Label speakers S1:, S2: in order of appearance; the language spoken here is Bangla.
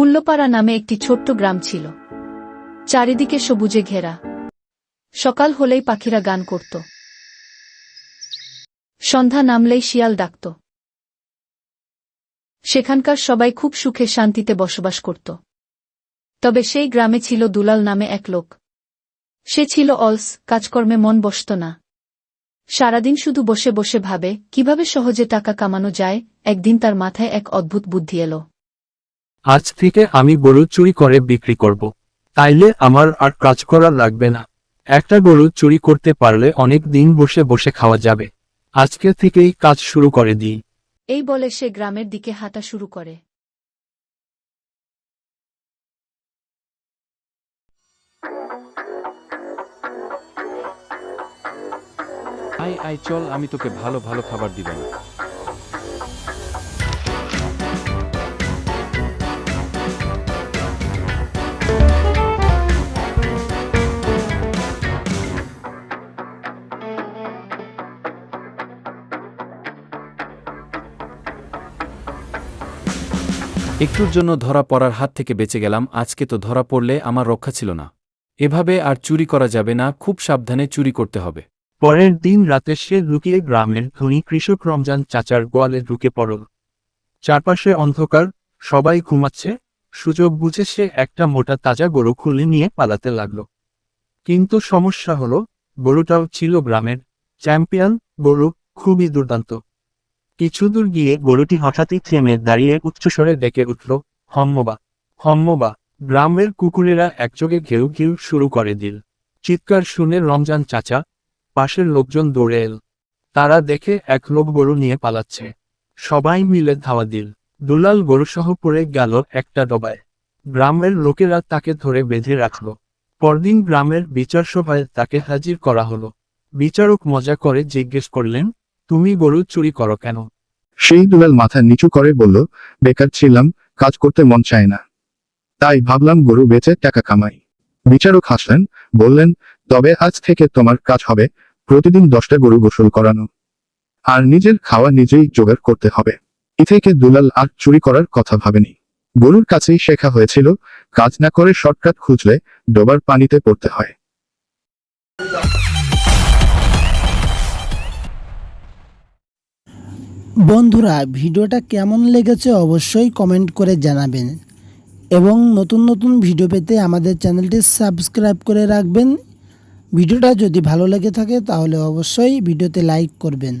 S1: কুল্লপাড়া নামে একটি ছোট্ট গ্রাম ছিল। চারিদিকে সবুজে ঘেরা। সকাল হলেই পাখিরা গান করত। সন্ধ্যা নামলেই শিয়াল ডাকত। সেখানকার সবাই খুব সুখে শান্তিতে বসবাস করত। তবে সেই গ্রামে ছিল দুলাল নামে এক লোক। সে ছিল অলস, কাজকর্মে মন বসত না। সারাদিন শুধু বসে বসে ভাবে, কীভাবে সহজে টাকা কামানো যায়, একদিন তার মাথায় এক অদ্ভুত বুদ্ধি এলো।
S2: আজ থেকে আমি গরু চুরি করে বিক্রি করব। তাইলে আমার আর কাজ করা লাগবে না। একটা গরু চুরি করতে পারলে অনেক দিন বসে বসে খাওয়া যাবে। আজকে থেকেই কাজ শুরু করে দিই।
S1: এই বলে সে গ্রামের দিকে হাঁটা শুরু করে।
S3: আই আই চল আমি তোকে ভালো ভালো খাবার দিবেন। একটুর জন্য ধরা পড়ার হাত থেকে বেঁচে গেলাম, আজকে তো ধরা পড়লে আমার রক্ষা ছিল না। এভাবে আর চুরি করা যাবে না, খুব সাবধানে চুরি করতে হবে।
S2: পরের দিন রাতে সে লুকিয়ে গ্রামের ধনী কৃষক রমজান চাচার গোয়ালে ঢুকে পড়ল। চারপাশে অন্ধকার, সবাই ঘুমাচ্ছে, সুযোগ বুঝে সে একটা মোটা তাজা গরু খুলে নিয়ে পালাতে লাগল। কিন্তু সমস্যা হলো, গরুটাও ছিল গ্রামের চ্যাম্পিয়ন, গরু খুবই দুর্দান্ত। কিছু দূর গিয়ে গরুটি হঠাৎই থেমে দাঁড়িয়ে উচ্চস্বরে ডেকে উঠল, হম্মবা হম্মবা। গ্রামের কুকুরেরা একযোগে ঘেউ ঘেউ শুরু করে দিল। চিৎকার শুনে রমজান চাচা, পাশের লোকজন দৌড়ে এল। তারা দেখে এক লোক গরু নিয়ে পালাচ্ছে। সবাই মিলে ধাওয়া দিল। দুলাল গরুসহ পড়ে গেল একটা ডবায়। গ্রামের লোকেরা তাকে ধরে বেঁধে রাখল। পরদিন গ্রামের বিচার সভায় তাকে হাজির করা হলো। বিচারক মজা করে জিজ্ঞেস করলেন, তুমি গরু চুরি করো কেন?
S4: সেই দুলাল মাথা নিচু করে বলল, বেকার ছিলাম, কাজ করতে মন চায় না। তাই ভাবলাম গরু বেচে টাকা কামাই। বিচারক হাসলেন, বললেন, তবে আজ থেকে তোমার কাজ হবে, প্রতিদিন দশটা গরু গোসল করানো। আর নিজের খাওয়া নিজেই জোগাড় করতে হবে। এ থেকে দুলাল আর চুরি করার কথা ভাবেনি। গরুর কাছেই শেখা হয়েছিল, কাজ না করে শর্টকাট খুঁজলে ডোবার পানিতে পড়তে হয়।
S5: বন্ধুরা, ভিডিওটা কেমন লেগেছে অবশ্যই কমেন্ট করে জানাবেন। এবং নতুন নতুন ভিডিও পেতে আমাদের চ্যানেলটি সাবস্ক্রাইব করে রাখবেন। ভিডিওটা যদি ভালো লেগে থাকে তাহলে অবশ্যই ভিডিওতে লাইক করবেন।